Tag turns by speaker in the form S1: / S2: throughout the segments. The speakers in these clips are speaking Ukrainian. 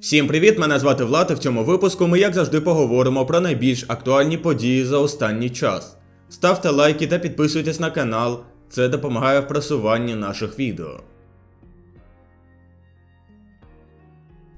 S1: Всім привіт! Мене звати Влад. і В цьому випуску ми, як завжди, поговоримо про найбільш актуальні події за останній час. Ставте лайки та підписуйтесь на канал, це допомагає в просуванні наших відео.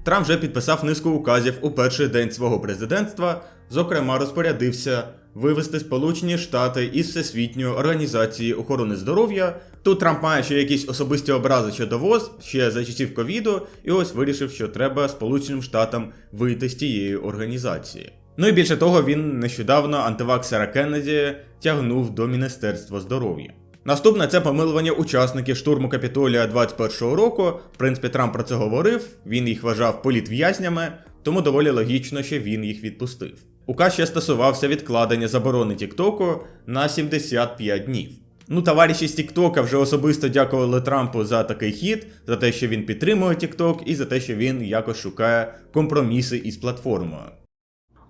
S1: Трамп вже підписав низку указів у перший день свого президентства, зокрема розпорядився вивести Сполучені Штати із Всесвітньої організації охорони здоров'я. Тут Трамп має ще якісь особисті образи щодо ВОЗ, ще за часів ковіду, і ось вирішив, що треба Сполученим Штатам вийти з тієї організації. Ну і більше того, він нещодавно антиваксера Кеннеді тягнув до Міністерства здоров'я. Наступне це помилування учасників штурму Капітолія 21-го року. В принципі, Трамп про це говорив, він їх вважав політв'язнями, тому доволі логічно, що він їх відпустив. Указ ще стосувався відкладення заборони Тіктоку на 75 днів. Ну, товариші з Тіктока вже особисто дякували Трампу за такий хід, за те, що він підтримує Тікток, і за те, що він якось шукає компроміси із платформою.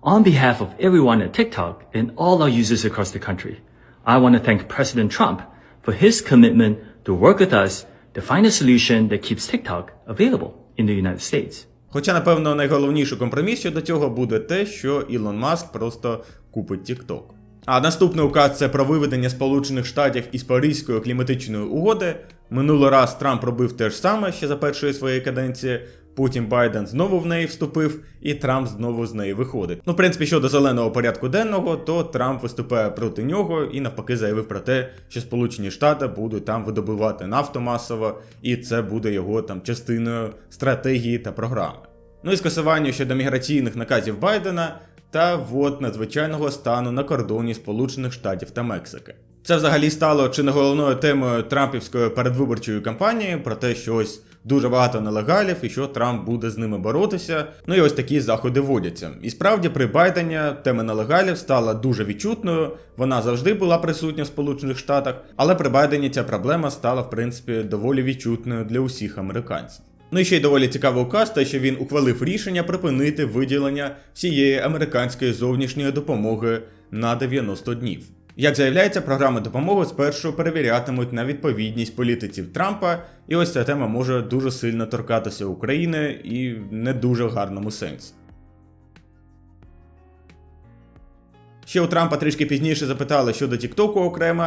S2: On behalf of everyone at TikTok and all our users across the country, I want to thank President Trump for his commitment to work with us to find a solution that keeps TikTok available in the United States.
S1: Хоча, напевно, найголовніший компроміс щодо цього буде те, що Ілон Маск просто купить TikTok. А наступний указ це про виведення Сполучених Штатів із Паризької кліматичної угоди. Минулий раз Трамп робив те ж саме ще за першої своєї каденції. Потім Байден знову в неї вступив, і Трамп знову з неї виходить. Ну, в принципі, щодо зеленого порядку денного, то Трамп виступає проти нього і навпаки заявив про те, що Сполучені Штати будуть там видобувати нафту масово, і це буде його там частиною стратегії та програми. Ну і скасування щодо міграційних наказів Байдена та ввод надзвичайного стану на кордоні Сполучених Штатів та Мексики. Це взагалі стало чи не головною темою Трампівської передвиборчої кампанії про те, що ось дуже багато нелегалів і що Трамп буде з ними боротися. Ну і ось такі заходи вводяться. І справді при Байдені тема нелегалів стала дуже відчутною. Вона завжди була присутня в Сполучених Штатах, але при Байдені ця проблема стала в принципі доволі відчутною для усіх американців. Ну і ще й доволі цікавий указ, те, що він ухвалив рішення припинити виділення всієї американської зовнішньої допомоги на 90 днів. Як заявляється, програми допомоги спершу перевірятимуть на відповідність політиців Трампа, і ось ця тема може дуже сильно торкатися України і в не дуже гарному сенсі. Ще у Трампа трішки пізніше запитали щодо Тіктоку окремо,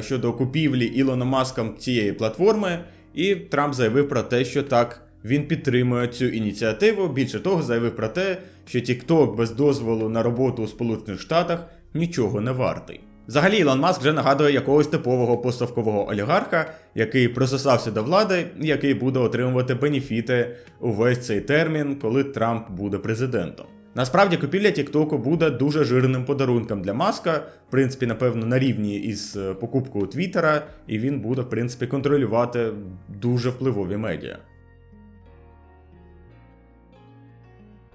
S1: щодо купівлі Ілоном Маском цієї платформи, і Трамп заявив про те, що так, він підтримує цю ініціативу. Більше того, заявив про те, що TikTok без дозволу на роботу у Сполучених Штатах нічого не вартий. Взагалі, Ілон Маск вже нагадує якогось типового поставкового олігарха, який присосався до влади який буде отримувати бенефіти увесь цей термін, коли Трамп буде президентом. Насправді купівля Тіктоку буде дуже жирним подарунком для Маска, в принципі, напевно, на рівні із е, покупкою Твіттера, і він буде, в принципі, контролювати дуже впливові медіа.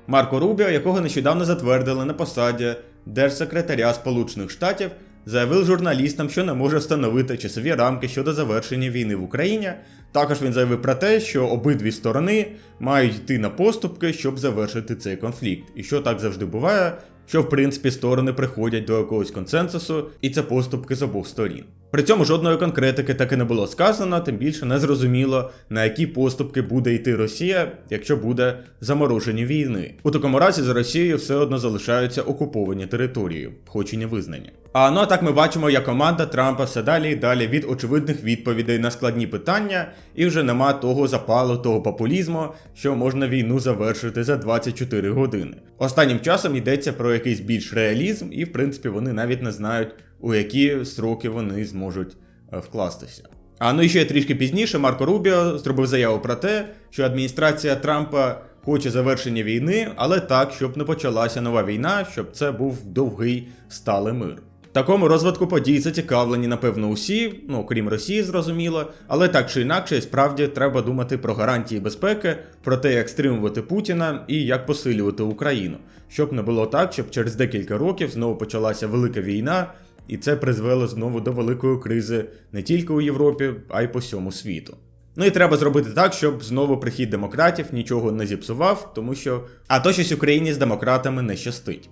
S1: Марко Рубіо, якого нещодавно затвердили на посаді держсекретаря Сполучених Штатів, заявив журналістам, що не може встановити часові рамки щодо завершення війни в Україні. Також він заявив про те, що обидві сторони мають йти на поступки, щоб завершити цей конфлікт. І що так завжди буває, що в принципі сторони приходять до якогось консенсусу, і це поступки з обох сторін. При цьому жодної конкретики так і не було сказано, тим більше не зрозуміло, на які поступки буде йти Росія, якщо буде замороження війни. У такому разі за Росією все одно залишаються окуповані території, хоч і не визнані. А ну а так ми бачимо, як команда Трампа все далі і далі від очевидних відповідей на складні питання, і вже нема того запалу, того популізму, що можна війну завершити за 24 години. Останнім часом йдеться про якийсь більш реалізм, і в принципі вони навіть не знають, у які сроки вони зможуть е, вкластися. А ну і ще трішки пізніше Марко Рубіо зробив заяву про те, що адміністрація Трампа хоче завершення війни, але так, щоб не почалася нова війна, щоб це був довгий сталий мир. Такому розвитку подій зацікавлені, напевно, усі, ну окрім Росії, зрозуміло, але так чи інакше, справді треба думати про гарантії безпеки, про те, як стримувати Путіна і як посилювати Україну, щоб не було так, щоб через декілька років знову почалася велика війна, і це призвело знову до великої кризи не тільки у Європі, а й по всьому світу. Ну і треба зробити так, щоб знову прихід демократів нічого не зіпсував, тому що а то щось Україні з демократами не щастить.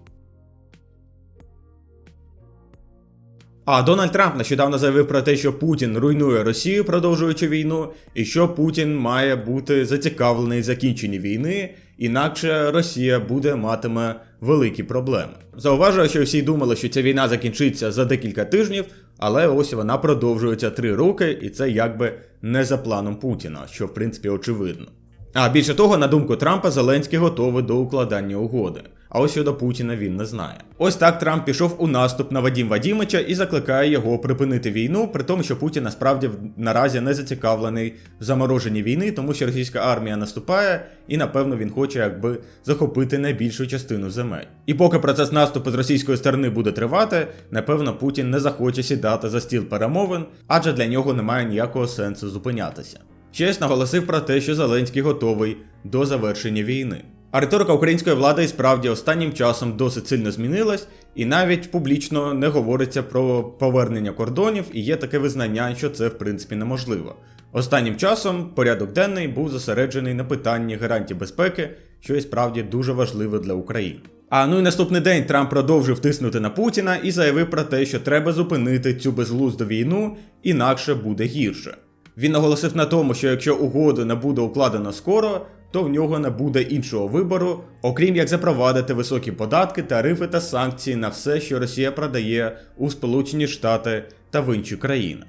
S1: А Дональд Трамп нещодавно заявив про те, що Путін руйнує Росію, продовжуючи війну, і що Путін має бути зацікавлений в закінченні війни, інакше Росія буде матиме великі проблеми. Зауважую, що всі думали, що ця війна закінчиться за декілька тижнів, але ось вона продовжується три роки, і це якби не за планом Путіна, що в принципі очевидно. А більше того, на думку Трампа, Зеленський готовий до укладання угоди. А ось щодо Путіна він не знає. Ось так Трамп пішов у наступ на Вадім Вадімича і закликає його припинити війну, при тому, що Путін насправді наразі не зацікавлений в замороженні війни, тому що російська армія наступає, і напевно він хоче якби захопити найбільшу частину земель. І поки процес наступу з російської сторони буде тривати, напевно, Путін не захоче сідати за стіл перемовин, адже для нього немає ніякого сенсу зупинятися. Честь наголосив про те, що Зеленський готовий до завершення війни. А риторика української влади і справді останнім часом досить сильно змінилась, і навіть публічно не говориться про повернення кордонів, і є таке визнання, що це в принципі неможливо. Останнім часом порядок денний був зосереджений на питанні гарантій безпеки, що і справді дуже важливо для України. А ну і наступний день Трамп продовжив тиснути на Путіна і заявив про те, що треба зупинити цю безглузду війну, інакше буде гірше. Він наголосив на тому, що якщо угоду не буде укладено скоро, то в нього не буде іншого вибору, окрім як запровадити високі податки, тарифи та санкції на все, що Росія продає у Сполучені Штати та в інші країни.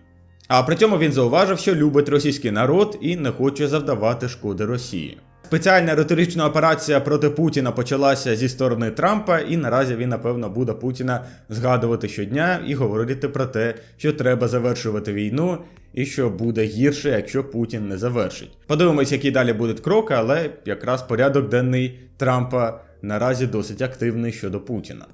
S1: А при цьому він зауважив, що любить російський народ і не хоче завдавати шкоди Росії. Спеціальна риторична операція проти Путіна почалася зі сторони Трампа, і наразі він, напевно, буде Путіна згадувати щодня і говорити про те, що треба завершувати війну, і що буде гірше, якщо Путін не завершить. Подивимось, які далі будуть кроки, але якраз порядок денний Трампа наразі досить активний щодо Путіна.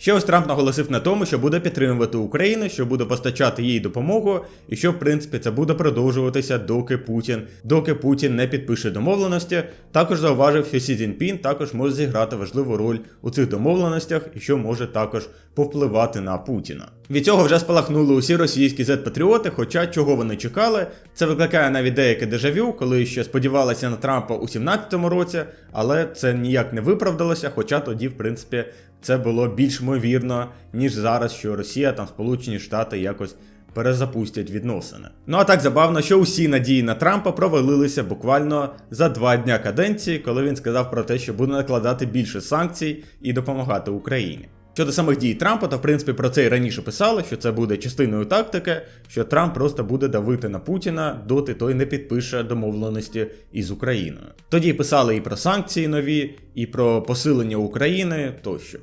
S1: Ще ось Трамп наголосив на тому, що буде підтримувати Україну, що буде постачати їй допомогу, і що в принципі це буде продовжуватися, доки Путін, доки Путін не підпише домовленості. Також зауважив, що Сі Цзіньпін також може зіграти важливу роль у цих домовленостях і що може також повпливати на Путіна. Від цього вже спалахнули усі російські зет-патріоти, хоча чого вони чекали, це викликає навіть деяке дежавю, коли ще сподівалися на Трампа у 17-му році, але це ніяк не виправдалося, хоча тоді, в принципі, це було більш ймовірно, ніж зараз, що Росія там Сполучені Штати якось перезапустять відносини. Ну а так забавно, що усі надії на Трампа провалилися буквально за два дня каденції, коли він сказав про те, що буде накладати більше санкцій і допомагати Україні. Щодо самих дій Трампа, то в принципі про це і раніше писали, що це буде частиною тактики, що Трамп просто буде давити на Путіна, доти той не підпише домовленості із Україною. Тоді писали і про санкції нові, і про посилення України тощо.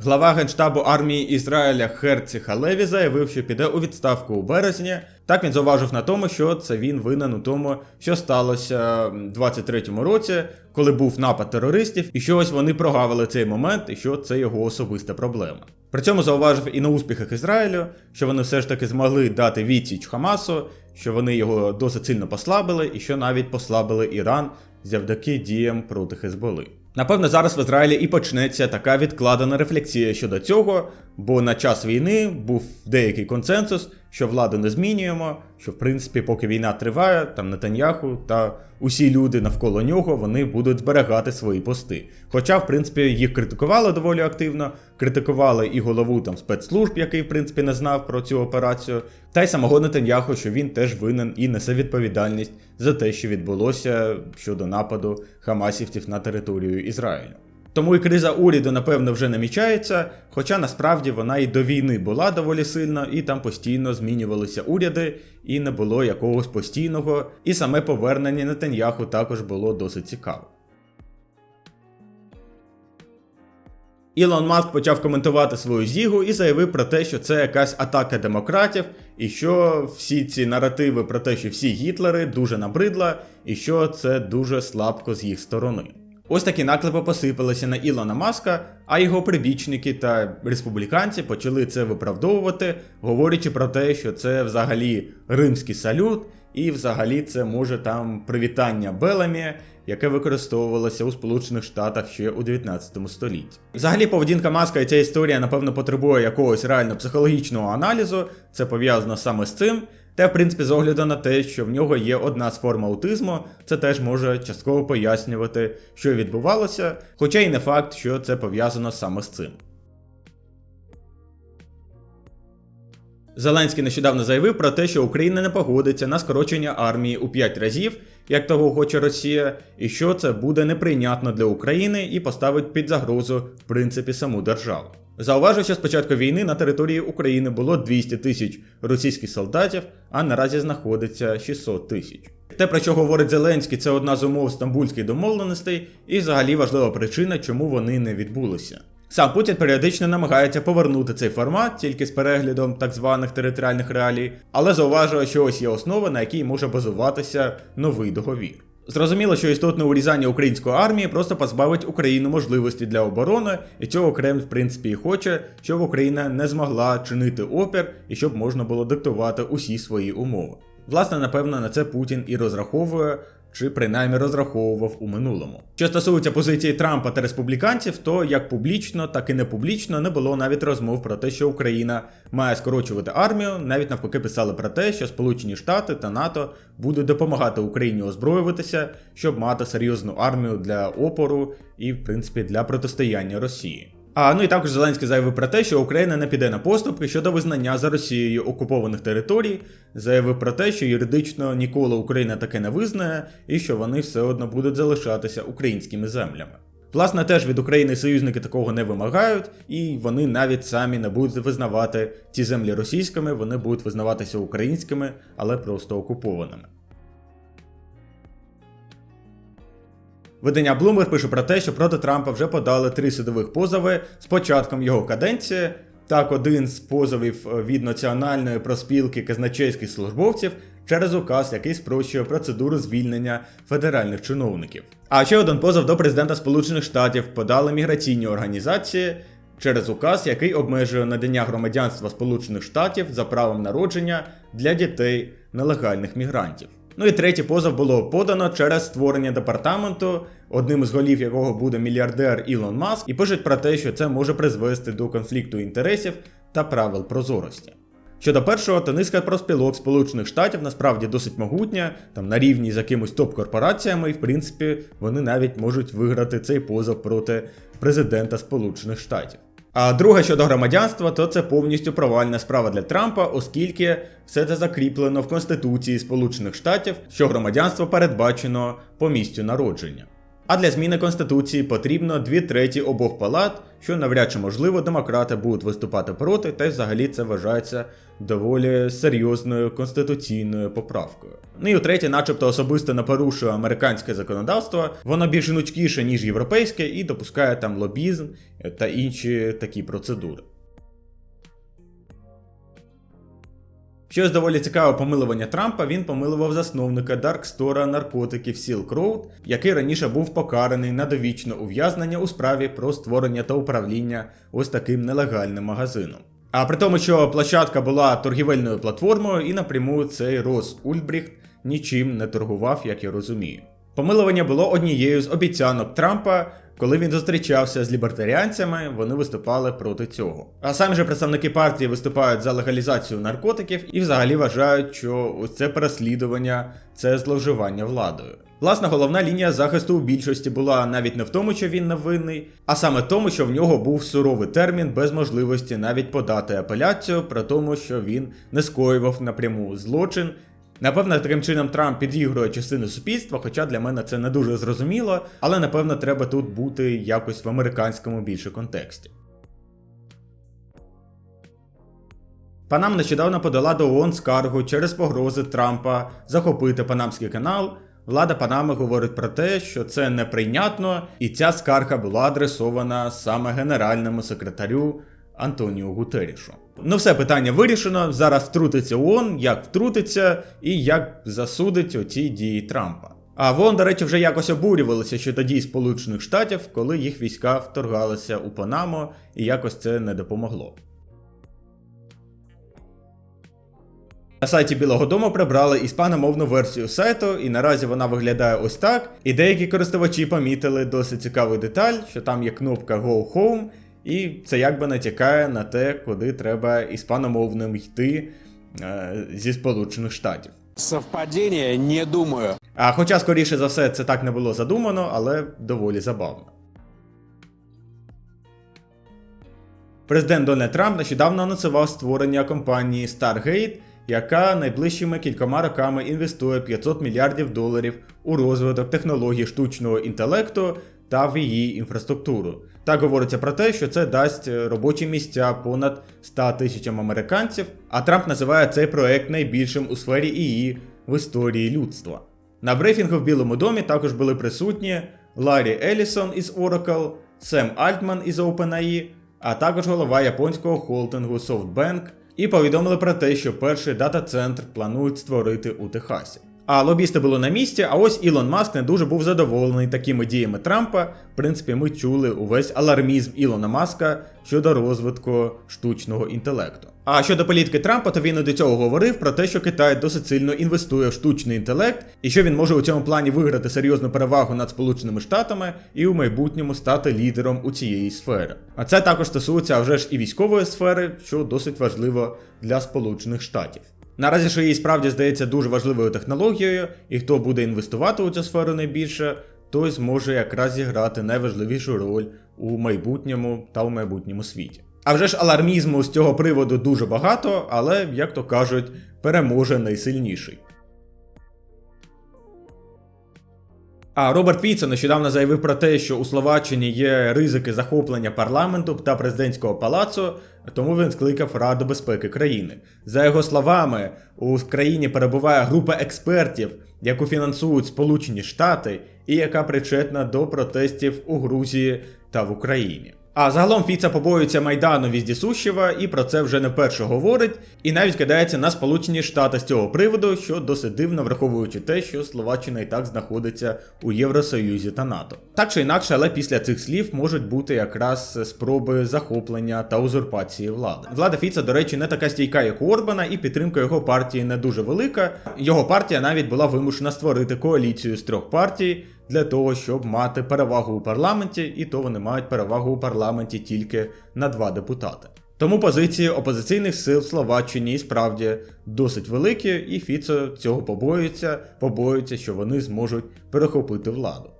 S1: Глава генштабу армії Ізраїля Херці Халеві заявив, що піде у відставку у березні. Так він зауважив на тому, що це він винен у тому, що сталося в 23-му році, коли був напад терористів, і що ось вони прогавили цей момент, і що це його особиста проблема. При цьому зауважив і на успіхах Ізраїлю, що вони все ж таки змогли дати відсіч Хамасу, що вони його досить сильно послабили, і що навіть послабили Іран завдяки діям проти Хезболи. Напевно, зараз в Ізраїлі і почнеться така відкладена рефлексія щодо цього, бо на час війни був деякий консенсус, що владу не змінюємо, що в принципі, поки війна триває, там Нетаньяху та усі люди навколо нього вони будуть зберігати свої пости. Хоча, в принципі, їх критикували доволі активно, критикували і голову там спецслужб, який в принципі не знав про цю операцію, та й самого Нетаньяху, що він теж винен і несе відповідальність за те, що відбулося щодо нападу хамасівців на територію Ізраїлю. Тому і криза уряду, напевно, вже намічається, хоча насправді вона і до війни була доволі сильна, і там постійно змінювалися уряди, і не було якогось постійного, і саме повернення Нетаньяху також було досить цікаво. Ілон Маск почав коментувати свою зігу і заявив про те, що це якась атака демократів, і що всі ці наративи про те, що всі гітлери дуже набридла, і що це дуже слабко з їх сторони. Ось такі наклепи посипалися на Ілона Маска, а його прибічники та республіканці почали це виправдовувати, говорячи про те, що це взагалі римський салют, і взагалі це може там привітання Беламі, яке використовувалося у Сполучених Штатах ще у 19 столітті. Взагалі, поведінка маска і ця історія, напевно, потребує якогось реально психологічного аналізу. Це пов'язано саме з цим. Та, в принципі, з огляду на те, що в нього є одна з форм аутизму, це теж може частково пояснювати, що відбувалося, хоча й не факт, що це пов'язано саме з цим. Зеленський нещодавно заявив про те, що Україна не погодиться на скорочення армії у 5 разів, як того хоче Росія, і що це буде неприйнятно для України і поставить під загрозу в принципі саму державу. Зауважу, що з початку війни на території України було 200 тисяч російських солдатів, а наразі знаходиться 600 тисяч. Те, про що говорить Зеленський, це одна з умов стамбульських домовленостей, і взагалі важлива причина, чому вони не відбулися. Сам Путін періодично намагається повернути цей формат тільки з переглядом так званих територіальних реалій, але зауважує, що ось є основа, на якій може базуватися новий договір. Зрозуміло, що істотне урізання української армії просто позбавить Україну можливості для оборони, і цього Кремль, в принципі, і хоче, щоб Україна не змогла чинити опір і щоб можна було диктувати усі свої умови. Власне, напевно, на це Путін і розраховує, чи принаймні розраховував у минулому. Що стосується позиції Трампа та республіканців, то як публічно, так і не публічно не було навіть розмов про те, що Україна має скорочувати армію. Навіть навпаки писали про те, що Сполучені Штати та НАТО будуть допомагати Україні озброюватися, щоб мати серйозну армію для опору і, в принципі, для протистояння Росії. А ну і також Зеленський заявив про те, що Україна не піде на поступки щодо визнання за Росією окупованих територій. Заявив про те, що юридично ніколи Україна таке не визнає, і що вони все одно будуть залишатися українськими землями. Власне, теж від України союзники такого не вимагають, і вони навіть самі не будуть визнавати ці землі російськими, вони будуть визнаватися українськими, але просто окупованими. Видання Bloomberg пише про те, що проти Трампа вже подали три судових позови з початком його каденції. Так, один з позовів від Національної проспілки казначейських службовців через указ, який спрощує процедуру звільнення федеральних чиновників. А ще один позов до президента Сполучених Штатів подали міграційні організації через указ, який обмежує надання громадянства Сполучених Штатів за правом народження для дітей нелегальних мігрантів. Ну і третій позов було подано через створення департаменту, одним з голів якого буде мільярдер Ілон Маск, і пишуть про те, що це може призвести до конфлікту інтересів та правил прозорості. Щодо першого, то низка профспілок Сполучених Штатів насправді досить могутня, там на рівні з якимось топ-корпораціями, і в принципі вони навіть можуть виграти цей позов проти президента Сполучених Штатів. А друге щодо громадянства, то це повністю провальна справа для Трампа, оскільки все це закріплено в Конституції Сполучених Штатів, що громадянство передбачено по місцю народження. А для зміни Конституції потрібно дві треті обох палат, що навряд чи можливо демократи будуть виступати проти, та й взагалі це вважається доволі серйозною конституційною поправкою. Ну і утретє, начебто особисто не порушує американське законодавство, воно більш гнучкіше, ніж європейське, і допускає там лобізм та інші такі процедури. Щось доволі цікаве помилування Трампа, він помилував засновника Даркстора наркотиків Silk Road, який раніше був покараний на довічне ув'язнення у справі про створення та управління ось таким нелегальним магазином. А при тому, що площадка була торгівельною платформою, і напряму цей Рос Ульбріхт нічим не торгував, як я розумію. Помилування було однією з обіцянок Трампа, коли він зустрічався з лібертаріанцями, вони виступали проти цього. А самі же представники партії виступають за легалізацію наркотиків і взагалі вважають, що це переслідування це зловживання владою. Власне, головна лінія захисту у більшості була навіть не в тому, що він невинний, а саме тому, що в нього був суровий термін без можливості навіть подати апеляцію, про тому, що він не скоював напряму злочин. Напевно, таким чином Трамп підігрує частину суспільства, хоча для мене це не дуже зрозуміло, але напевно треба тут бути якось в американському більше контексті. Панам нещодавно подала до ООН скаргу через погрози Трампа захопити Панамський канал. Влада Панами говорить про те, що це неприйнятно, і ця скарга була адресована саме генеральному секретарю Антоніо Гутерішу. Ну, все питання вирішено. Зараз втрутиться ООН, як втрутиться і як засудить оці дії Трампа. А ВОН, до речі, вже якось обурювалися щодо дій Сполучених Штатів, коли їх війська вторгалися у Панаму, і якось це не допомогло. На сайті Білого Дому прибрали іспаномовну версію сайту, і наразі вона виглядає ось так. І деякі користувачі помітили досить цікаву деталь, що там є кнопка Go Home, і це якби натякає на те, куди треба іспаномовним йти е, зі Сполучених Штатів.
S3: Совпадение, не думаю.
S1: А хоча, скоріше за все, це так не було задумано, але доволі забавно. Президент Дональд Трамп нещодавно анонсував створення компанії Stargate, яка найближчими кількома роками інвестує 500 мільярдів доларів у розвиток технологій штучного інтелекту та в її інфраструктуру. Так говориться про те, що це дасть е, робочі місця понад 100 тисячам американців, а Трамп називає цей проект найбільшим у сфері ІІ в історії людства. На брифінгу в Білому домі також були присутні Ларі Елісон із Oracle, Сем Альтман із OpenAI, а також голова японського холдингу SoftBank, і повідомили про те, що перший дата-центр планують створити у Техасі. А лобісти були на місці, а ось Ілон Маск не дуже був задоволений такими діями Трампа. В принципі, ми чули увесь алармізм Ілона Маска щодо розвитку штучного інтелекту. А щодо політики Трампа, то він і до цього говорив про те, що Китай досить сильно інвестує в штучний інтелект, і що він може у цьому плані виграти серйозну перевагу над Сполученими Штатами і у майбутньому стати лідером у цієї сфери. А це також стосується вже ж і військової сфери, що досить важливо для Сполучених Штатів. Наразі що її справді здається дуже важливою технологією, і хто буде інвестувати у цю сферу найбільше, той зможе якраз зіграти найважливішу роль у майбутньому та у майбутньому світі. А вже ж алармізму з цього приводу дуже багато, але, як то кажуть, переможе найсильніший. А Роберт Піца нещодавно заявив про те, що у Словаччині є ризики захоплення парламенту та президентського палацу, тому він скликав Раду безпеки країни. За його словами, у країні перебуває група експертів, яку фінансують Сполучені Штати, і яка причетна до протестів у Грузії та в Україні. А загалом Фіца побоюється Майдану віздісущего і про це вже не вперше говорить, і навіть кидається на Сполучені Штати з цього приводу, що досить дивно, враховуючи те, що Словаччина і так знаходиться у Євросоюзі та НАТО. Так чи інакше, але після цих слів можуть бути якраз спроби захоплення та узурпації влади. Влада Фіца, до речі, не така стійка, як у Орбана, і підтримка його партії не дуже велика. Його партія навіть була вимушена створити коаліцію з трьох партій для того, щоб мати перевагу у парламенті, і то вони мають перевагу у парламенті тільки на два депутати. Тому позиції опозиційних сил в Словаччині справді досить великі, і Фіцо цього побоюється, побоюється, що вони зможуть перехопити владу.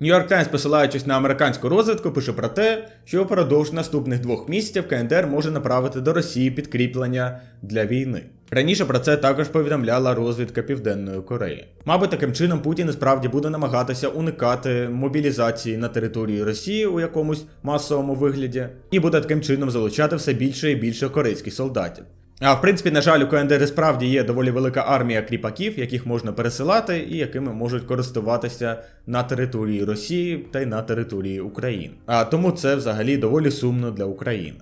S1: Нью-Йорк Таймс, посилаючись на американську розвідку, пише про те, що впродовж наступних двох місяців КНДР може направити до Росії підкріплення для війни. Раніше про це також повідомляла розвідка Південної Кореї. Мабуть, таким чином Путін і справді буде намагатися уникати мобілізації на території Росії у якомусь масовому вигляді, і буде таким чином залучати все більше і більше корейських солдатів. А в принципі, на жаль, у КНДР справді є доволі велика армія кріпаків, яких можна пересилати і якими можуть користуватися на території Росії та й на території України. А тому це взагалі доволі сумно для України.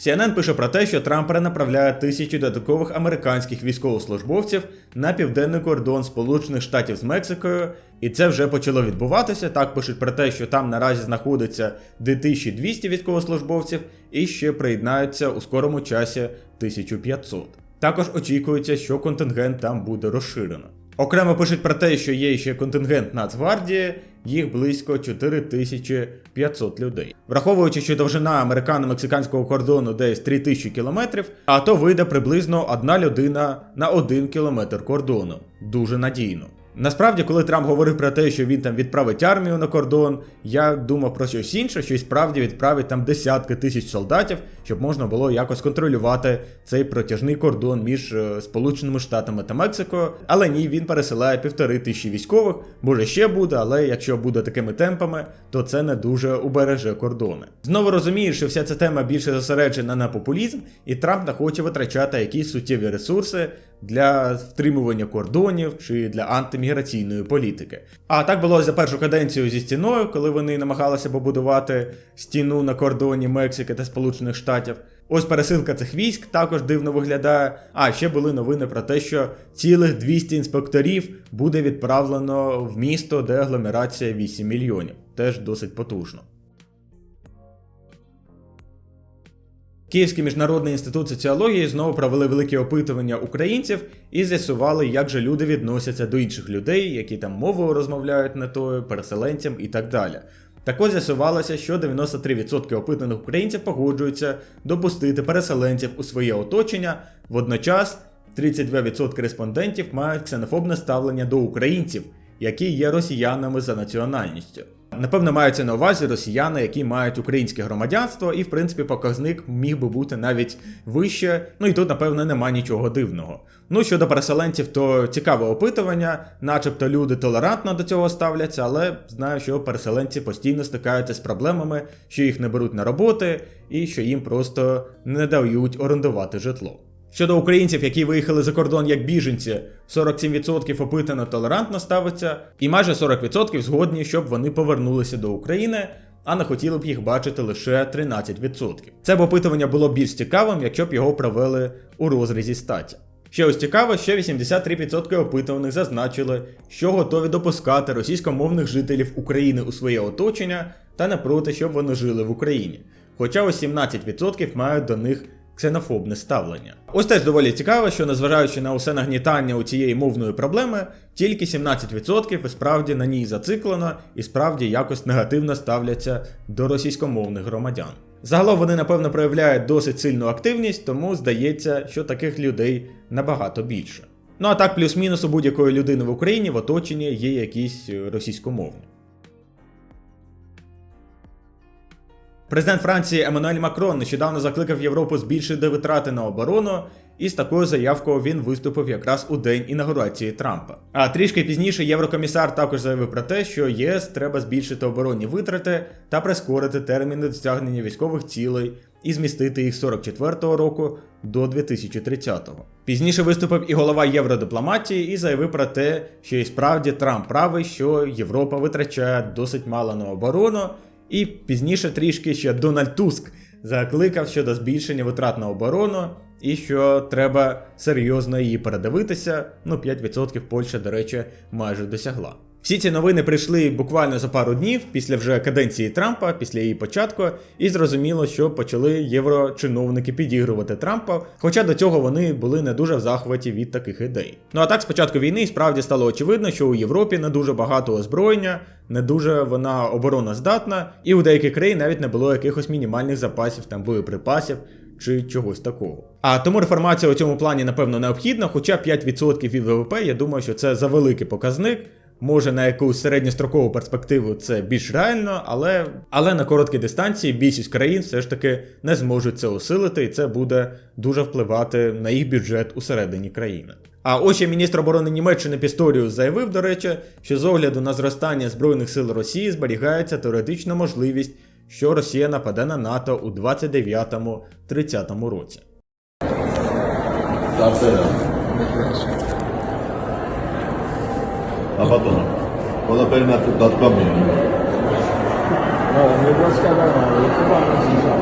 S1: CNN пише про те, що Трамп перенаправляє тисячі додаткових американських військовослужбовців на південний кордон Сполучених Штатів з Мексикою, і це вже почало відбуватися. Так пишуть про те, що там наразі знаходиться 2200 військовослужбовців і ще приєднаються у скорому часі 1500. Також очікується, що контингент там буде розширено. Окремо пишуть про те, що є ще контингент Нацгвардії, їх близько 4500 людей. Враховуючи, що довжина американо-мексиканського кордону десь 3000 кілометрів, а то вийде приблизно одна людина на один кілометр кордону. Дуже надійно. Насправді, коли Трамп говорив про те, що він там відправить армію на кордон, я думав про щось інше, що й справді відправить там десятки тисяч солдатів, щоб можна було якось контролювати цей протяжний кордон між е, Сполученими Штатами та Мексикою. Але ні, він пересилає півтори тисячі військових, може ще буде, але якщо буде такими темпами, то це не дуже убереже кордони. Знову розумієш, що вся ця тема більше зосереджена на популізм, і Трамп не хоче витрачати якісь суттєві ресурси для втримування кордонів чи для антиміграційної політики. А так було за першу каденцію зі стіною, коли вони намагалися побудувати стіну на кордоні Мексики та Сполучених Штатів. Ось пересилка цих військ також дивно виглядає. А ще були новини про те, що цілих 200 інспекторів буде відправлено в місто, де агломерація 8 мільйонів. Теж досить потужно. Київський міжнародний інститут соціології знову провели великі опитування українців і з'ясували, як же люди відносяться до інших людей, які там мовою розмовляють не тою, переселенцям і так далі. Також з'ясувалося, що 93% опитаних українців погоджуються допустити переселенців у своє оточення. Водночас 32% респондентів мають ксенофобне ставлення до українців, які є росіянами за національністю. Напевно, мається на увазі росіяни, які мають українське громадянство, і в принципі показник міг би бути навіть вище. Ну і тут, напевно, нема нічого дивного. Ну щодо переселенців, то цікаве опитування, начебто люди толерантно до цього ставляться, але знаю, що переселенці постійно стикаються з проблемами, що їх не беруть на роботи і що їм просто не дають орендувати житло. Щодо українців, які виїхали за кордон як біженці, 47% опитано толерантно ставиться, і майже 40% згодні, щоб вони повернулися до України, а не хотіли б їх бачити лише 13%. Це б опитування було більш цікавим, якщо б його провели у розрізі статі. Ще ось цікаво, що 83% опитуваних зазначили, що готові допускати російськомовних жителів України у своє оточення та не проти, щоб вони жили в Україні. Хоча ось 17% мають до них ксенофобне ставлення. Ось теж доволі цікаво, що незважаючи на усе нагнітання у цієї мовної проблеми, тільки 17% і справді на ній зациклено і справді якось негативно ставляться до російськомовних громадян. Загалом вони, напевно, проявляють досить сильну активність, тому здається, що таких людей набагато більше. Ну а так, плюс-мінус у будь-якої людини в Україні в оточенні є якісь е, російськомовні. Президент Франції Еммануель Макрон нещодавно закликав Європу збільшити витрати на оборону, і з такою заявкою він виступив якраз у день інаугурації Трампа. А трішки пізніше єврокомісар також заявив про те, що ЄС треба збільшити оборонні витрати та прискорити терміни досягнення військових цілей і змістити їх з 44-го року до 2030-го. Пізніше виступив і голова євродипломатії і заявив про те, що і справді Трамп правий, що Європа витрачає досить мало на оборону. І пізніше трішки ще Дональд Туск закликав щодо збільшення витрат на оборону, і що треба серйозно її передивитися. Ну, 5% Польща, до речі, майже досягла. Всі ці новини прийшли буквально за пару днів після вже каденції Трампа, після її початку, і зрозуміло, що почали єврочиновники підігрувати Трампа, хоча до цього вони були не дуже в захваті від таких ідей. Ну а так, з початку війни справді стало очевидно, що у Європі не дуже багато озброєння, не дуже вона обороноздатна, і у деяких країн навіть не було якихось мінімальних запасів там боєприпасів. Чи чогось такого. А тому реформація у цьому плані, напевно, необхідна, хоча 5% від ВВП, я думаю, що це за великий показник. Може на якусь середньострокову перспективу це більш реально, але, але на короткій дистанції більшість країн все ж таки не зможуть це усилити, і це буде дуже впливати на їх бюджет усередині країни. А ось ще міністр оборони Німеччини Пісторіус заявив, до речі, що з огляду на зростання збройних сил Росії зберігається теоретична можливість, що Росія нападе на НАТО у 29-30 році.
S4: abandonado. Quando a pele na dificuldade para mim. Não,
S5: o negócio que era. Eu fui lá, assim, já.